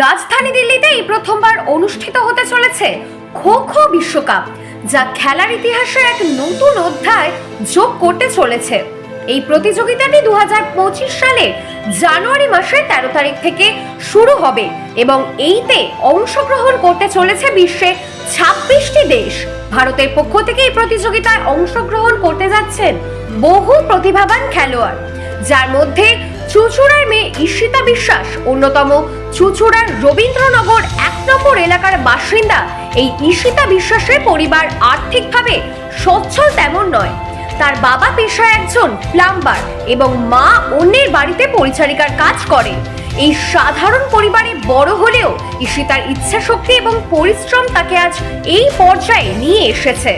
রাজধানী দিল্লিতে এই প্রথমবার অনুষ্ঠিত হতে চলেছে খো খো বিশ্বকাপ, যা খেলার ইতিহাসে এক নতুন অধ্যায় যোগ করতে চলেছে। এই প্রতিযোগিতাটি দুহাজার পঁচিশ সালে জানুয়ারি মাসের তেরো তারিখ থেকে শুরু হবে এবং এইতে অংশগ্রহণ করতে চলেছে বিশ্বে ছাব্বিশটি দেশ। ভারতের পক্ষ থেকে এই প্রতিযোগিতায় অংশগ্রহণ করতে যাচ্ছেন বহু প্রতিভাবান খেলোয়াড়, যার মধ্যে চুচুড়ার মেয়ে ঈশিতা বিশ্বাস, অন্যতম চুচুড়ার রবীন্দ্রনগর এক নম্বর এলাকার বাসিন্দা। এই ঈশিতা বিশ্বাসের পরিবার আর্থিকভাবে সচ্ছল তেমন নয়। তার বাবা পেশায় একজন প্লাম্বার এবং মা অন্যের বাড়িতে পরিচারিকার কাজ করেন এই সাধারণ পরিবারে বড় হলেও ঈশিতার ইচ্ছা শক্তি এবং পরিশ্রম তাকে আজ এই পর্যায়ে নিয়ে এসেছে।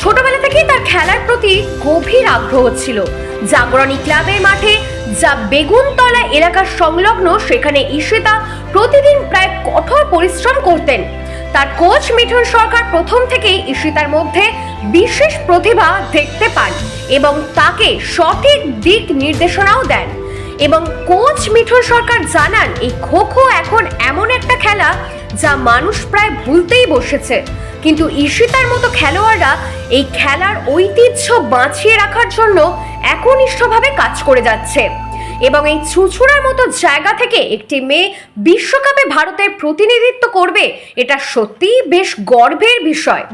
ছোটবেলা থেকেই তার খেলার প্রতি গভীর আগ্রহ ছিল। জাগরণী ক্লাবের মাঠে যা বেগুনতলা এলাকার সংলগ্ন, সেখানে ঈশিতা প্রতিদিন প্রায় কঠোর পরিশ্রম করতেন। তার কোচ মিঠুন সরকার প্রথম থেকেই ঈশিতার মধ্যে বিশেষ প্রতিভা দেখতে পান এবং তাকে সঠিক দিক নির্দেশনাও দেন। এবং কোচ মিঠুন সরকার জানান, এই খো খো এখন এমন একটা খেলা যা মানুষ প্রায় ভুলতেই বসেছে। কিন্তু ঈশিতার মতো খেলোয়াড়রা এই খেলার ঐতিহ্য বাঁচিয়ে রাখার জন্য একনিষ্ঠভাবে কাজ করে যাচ্ছে। এবং এই চুচুড়ার মতো জায়গা থেকে একটি মেয়ে বিশ্বকাপে ভারতের প্রতিনিধিত্ব করবে, এটা সত্যিই বেশ গর্বের বিষয়।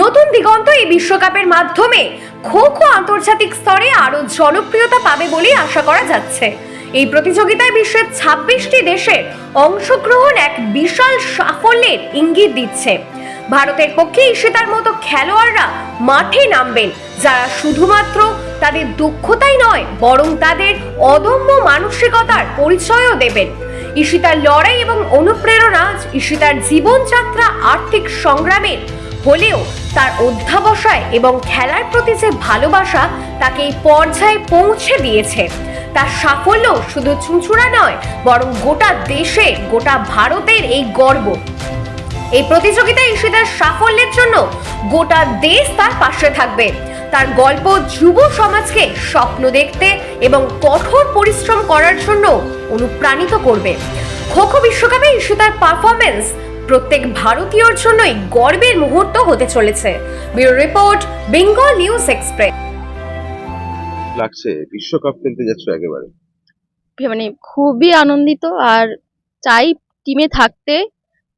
নতুন দিগন্ত এই বিশ্বকাপের মাধ্যমে খো খো আন্তর্জাতিক স্তরে আরও জনপ্রিয়তা পাবে বলেই আশা করা যাচ্ছে। এই প্রতিযোগিতায় বিশ্বের ছাব্বিশটি দেশের অংশগ্রহণ এক বিশাল সাফল্যের ইঙ্গিত দিচ্ছে। ভারতের পক্ষে ঈশিতার মতো খেলোয়াড়রা মাঠে নামবেন, যারা শুধুমাত্র তাদের দক্ষতাই নয়, বরং তাদের অদম্য মানসিকতার পরিচয়ও দেবেন। ঈশিতার লড়াই এবং অনুপ্রেরণা ঈশিতার জীবনযাত্রা আর্থিক সংগ্রামের হলেও তার অধ্যাবসায় এবং খেলার প্রতি যে ভালোবাসা, তাকে এই পর্যায়ে পৌঁছে দিয়েছে। তার সাফল্য শুধু চুঁচুড়া নয়, বরং গোটা দেশে, গোটা ভারতের এই গর্ব। এই প্রতিযোগিতায় ঈশিতার সাফল্যের জন্য গোটা দেশ তার পাশে থাকবে। তার গল্প যুব সমাজকে স্বপ্ন দেখতে এবং কঠোর পরিশ্রম করার জন্য অনুপ্রাণিত করবে। খো খো বিশ্বকাপে ঈশিতার পারফরমেন্স প্রত্যেক ভারতীয়র জন্যই গর্বের মুহূর্ত হতে চলেছে। Bureau report Bengal news express. লাগছে বিশ্বকাপ খেলতে যাচ্ছ একেবারে। মানে খুবই আনন্দিত আর চাই টিমে থাকতে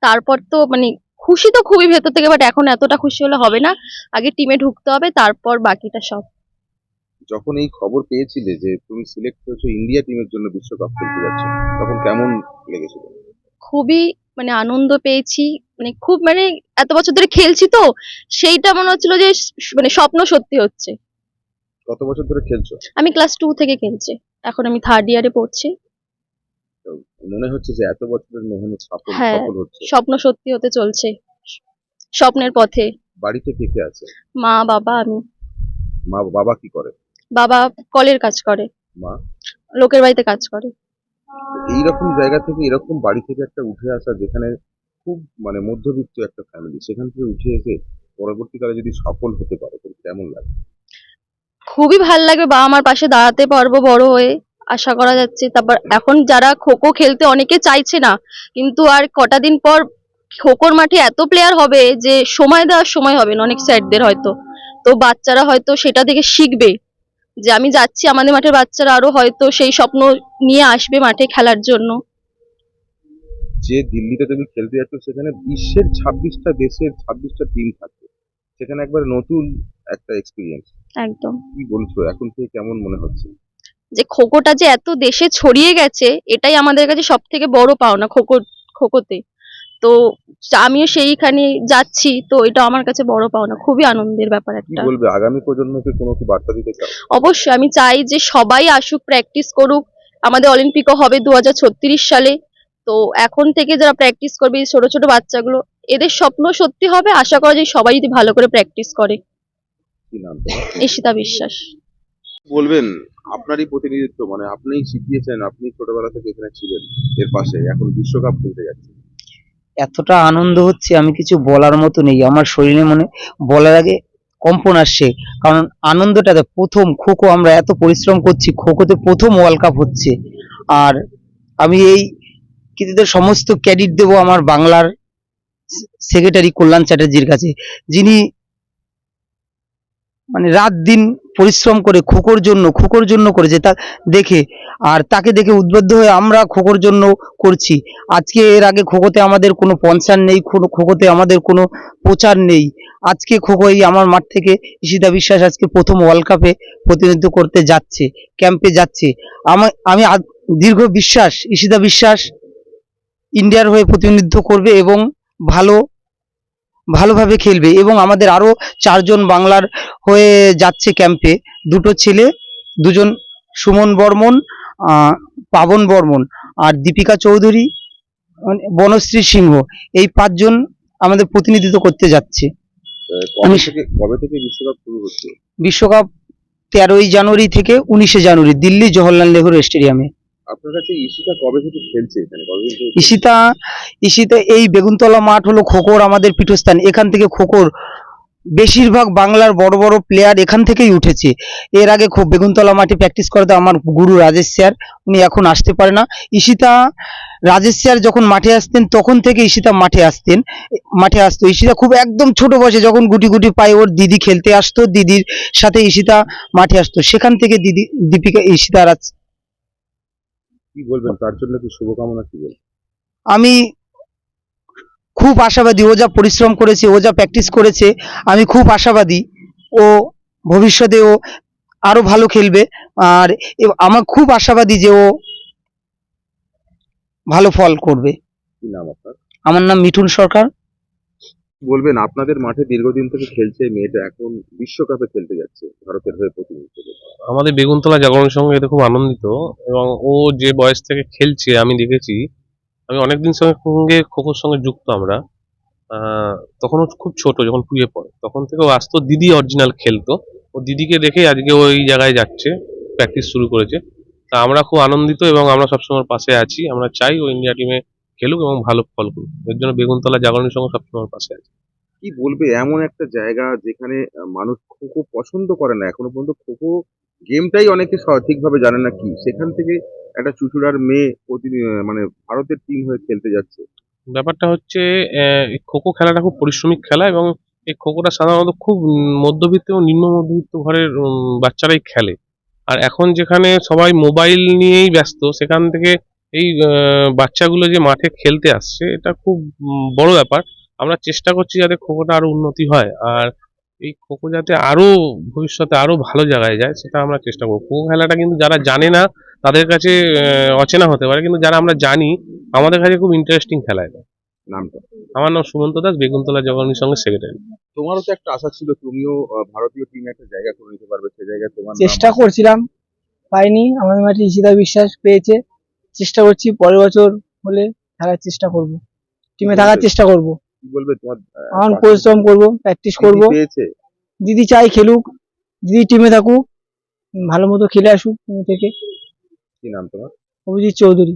তারপর তো মানে খুশি তো খুবই ভেতর থেকে বাট এখন এতটা খুশি হলে হবে না। আগে টিমে ঢুকতে হবে তারপর বাকিটা সব। যখন এই খবর পেয়েছিলে যে তুমি সিলেক্ট হয়েছো ইন্ডিয়া টিমের জন্য বিশ্বকাপ খেলতে যাচ্ছ তখন কেমন লেগেছিল খুবই মানে আনন্দ পেয়েছি। মানে খুব মানে এত বছর ধরে খেলছি তো সেইটা মনে হচ্ছিল যে মানে স্বপ্ন সত্যি হচ্ছে। কত বছর ধরে খেলছো? আমি ক্লাস টু থেকে খেলছি। এখন আমি থার্ড ইয়ারে পড়ছি। মনে হচ্ছে যে এত বছরের মেহনত সফল হ্যাঁ। সফল হচ্ছে। স্বপ্ন সত্যি হতে চলছে। স্বপ্নের পথে। বাড়িতে কে কে আছে? মা বাবা আমি। মা বাবা কি করে? বাবা কলের কাজ করে। মা? লোকের বাড়িতে কাজ করে। এইরকম জায়গা থেকে এরকম বাড়ি থেকে একটা উঠে আসা যেখানে খুব মানে মধ্যবিত্ত একটা ফ্যামিলি সেখান থেকে উঠে এসে পরবর্তীকালে যদি সফল হতে পারে কেমন লাগে? খুবই ভালো লাগবে। বাবা মার পাশে দাঁড়াতে পারব বড় হয়ে। আশা করা যাচ্ছে। তারপর এখন যারা খোখো খেলতে অনেকে চাইছে না কিন্তু আর কটা দিন পর খোখোর মাঠে এত প্লেয়ার হবে যে সময় দেওয়ার সময় হবে না অনেক স্যারদের হয়তো। তো বাচ্চারা হয়তো সেটা থেকে শিখবে যে আমি যাচ্ছি আমাদের মাঠের বাচ্চারা আরও হয়তো সেই স্বপ্ন নিয়ে আসবে মাঠে খেলার জন্য। যে দিল্লিতে তুমি খেলতে যাচ্ছ সেখানে বিশ্বের ছাব্বিশটা দেশের ছাব্বিশটা টিম থাকবে। সেখানে একবার নতুন একটা এক্সপিরিয়েন্স একদম। কি বলছো? এখন থেকে কেমন মনে হচ্ছে? যে খোখোটা যে এত দেশে ছড়িয়ে গেছে এটাই আমাদের কাছে সব থেকে বড় পাওনা খোখো খোখোতে তো আমিও সেইখানে যাচ্ছি তো এটা আমার কাছে বড় পাওনা খুবই আনন্দের ব্যাপার কি একটা। বলবে? আগামী প্রজন্মকে কোনো কি বার্তা দিতে চাও অবশ্যই আমি চাই যে সবাই আসুক প্র্যাকটিস করুক। আমাদের অলিম্পিকও হবে দু হাজার ছত্রিশ সালে। তো এখন থেকে যারা প্র্যাকটিস করবে এই ছোট ছোট বাচ্চাগুলো এদের স্বপ্ন সত্যি হবে। আশা করা যায় সবাই যদি ভালো করে প্র্যাকটিস করে। ঈশিতা বিশ্বাস। বলবেন আপনারই প্রতিনিধিত্ব মানে আপনিই শিখিয়েছেন আপনি ছোটবেলা থেকে এখানে ছিলেন এর পাশে এখন বিশ্বকাপ খেলতে যাচ্ছেন। এতটা আনন্দ হচ্ছে আমি কিছু বলার মতো নেই আমার শরীরে মনে বলার আগে কম্পন আসছে কারণ আনন্দটা দেখ, প্রথম খোখো আমরা এত পরিশ্রম করছি খোখোতে প্রথম ওয়ার্ল্ড কাপ হচ্ছে আর আমি এই কৃতিত্বের সমস্ত ক্রেডিট দেব আমার বাংলার সেক্রেটারি কল্যাণ চ্যাটার্জির কাছে যিনি মানে রাত দিন পরিশ্রম করে, খোকোর জন্য খোকোর জন্য করেছে তা দেখে, আর তাকে দেখে উদ্বুদ্ধ হয়ে আমরা খোকোর জন্য করছি। আজকে এর আগে খোকোতে আমাদের কোনো পঞ্চার নেই কোনো খোকোতে আমাদের কোনো প্রচার নেই। আজকে খোকো এই আমার মাঠ থেকে ঈশিতা বিশ্বাস আজকে প্রথম ওয়ার্ল্ড কাপে প্রতিনিধিত্ব করতে যাচ্ছে ক্যাম্পে যাচ্ছে। আমার আমি দীর্ঘ বিশ্বাস, ঈশিতা বিশ্বাস ইন্ডিয়ার হয়ে প্রতিনিধিত্ব করবে এবং ভালো ভালোভাবে খেলবে এবং আমাদের আরও চারজন বাংলার হয়ে যাচ্ছে ক্যাম্পে দুটো ছেলে দুজন সুমন বর্মন আহ, পাবন বর্মন আর দীপিকা চৌধুরী মানে বনশ্রী সিংহ। এই পাঁচজন আমাদের প্রতিনিধিত্ব করতে যাচ্ছে। কবে থেকে বিশ্বকাপ শুরু হচ্ছে? বিশ্বকাপ তেরোই জানুয়ারি থেকে উনিশে জানুয়ারি দিল্লি জওহরলাল নেহরু স্টেডিয়ামে। আপনার কাছে ঈশিতা কবে থেকে খেলছে এখানে? কবে ঈশিতা এই বেগুনতলা মাঠ হলো খোকর আমাদের পীঠস্থান। এখান থেকে খোকর বেশিরভাগ বাংলার বড় বড় প্লেয়ার এখান থেকেই উঠেছে। এর আগে খুব বেগুনতলা মাঠে প্র্যাকটিস করাতে আমার গুরু রাজেশ স্যার, উনি এখন আসতে পারে না। ঈশিতা, রাজেশ স্যার যখন মাঠে আসতেন, তখন থেকে ঈশিতা মাঠে আসতেন, মাঠে আসতো। ঈশিতা খুব একদম ছোট বয়সে যখন গুটি গুটি পায়ে ওর দিদি খেলতে আসতো, দিদির সাথে ঈশিতা মাঠে আসতো। সেখান থেকে দিদি, দীপিকা, ঈশিতা রাজ কি বলবেন? তার জন্য কি শুভকামনা কি বলবেন? আমি খুব আশাবাদী ও যা পরিশ্রম করেছে ও যা প্র্যাকটিস করেছে আমি খুব আশাবাদী। ও ভবিষ্যতে ও আরও ভালো খেলবে। আর আমার খুব আশাবাদী যে ও ভালো ফল করবে। আমার নাম মিঠুন সরকার। বলবেন, আপনাদের মাঠে দীর্ঘদিন থেকে খেলছে মেয়েটা, এখন বিশ্বকাপে খেলতে যাচ্ছে ভারতের হয়ে প্রতিনিধিত্ব। আমাদের বেগুনতলা জাগরণ সঙ্গে এটা খুব আনন্দিত, এবং ও যে বয়স থেকে খেলছে, আমি দেখেছি, আমি অনেকদিন সঙ্গে খোখোর সঙ্গে যুক্ত আমরা তখন ও খুব ছোট, যখন টুয়ে পড়ে, তখন থেকে ও আসতো দিদি অরিজিনাল খেলতো। ও দিদিকে দেখে আজকে ওই জায়গায় যাচ্ছে প্র্যাকটিস শুরু করেছে। তা আমরা খুব আনন্দিত, এবং আমরা সবসময় পাশে আছি। আমরা চাই ও ইন্ডিয়া টিমে খেলুক এবং ভালো ফল করুক। এর জন্য বেগুনতলা জাগরণের সঙ্গে সবসময় পাশে আছে। কি বলবে এমন একটা জায়গা যেখানে মানুষ খোখো পছন্দ করে না? এখনও পর্যন্ত খোখো গেমটাই অনেকে সঠিকভাবে জানে না কি। সেখান থেকে একটা চুচুড়ার মেয়ে আহ, মানে ভারতের টিম হয়ে খেলতে যাচ্ছে। ব্যাপারটা হচ্ছে খোখো খেলাটা খুব পরিশ্রমিক খেলা এবং এই খোখোটা সাধারণত খুব মধ্যবিত্ত এবং নিম্ন মধ্যবিত্ত ঘরের বাচ্চারাই খেলে। আর এখন যেখানে সবাই মোবাইল নিয়েই ব্যস্ত সেখান থেকে এই বাচ্চাগুলো যে মাঠে খেলতে আসছে এটা খুব বড় ব্যাপার। আমরা চেষ্টা করছি যাতে খোখোটা আরও উন্নতি হয় আর এই খোখো যাতে আরও ভবিষ্যতে আরও ভালো জায়গায় যায় সেটা আমরা চেষ্টা করব। খোখো খেলাটা কিন্তু যারা জানে না তাদের কাছে অচেনা হতে পারে কিন্তু যারা আমরা জানি আমাদের কাছে খুব ইন্টারেস্টিং খেলা এটা। নামটা? আমার নাম সুমন্ত দাস বেগুনতলা জগন্নাথ সঙ্গে সেক্রেটারি তোমারও তো একটা আশা ছিল তুমিও ভারতীয় টিমে একটা জায়গা করে নিতে পারবে সে জায়গায় তোমার চেষ্টা করছিলাম পাইনি। আমাদের মাঠে ঈশিতা বিশ্বাস পেয়েছে। চেষ্টা করছি পরের বছর হলে থাকার চেষ্টা করব। টিমে থাকার চেষ্টা করব। বলবে তোমার আহ, পরিশ্রম করব প্র্যাকটিস করব। করব দিদি চাই খেলুক দিদি টিমে থাকুক ভালো মতো খেলে আসুক টিম থেকে। কি নাম তোমার? অভিজিৎ চৌধুরী।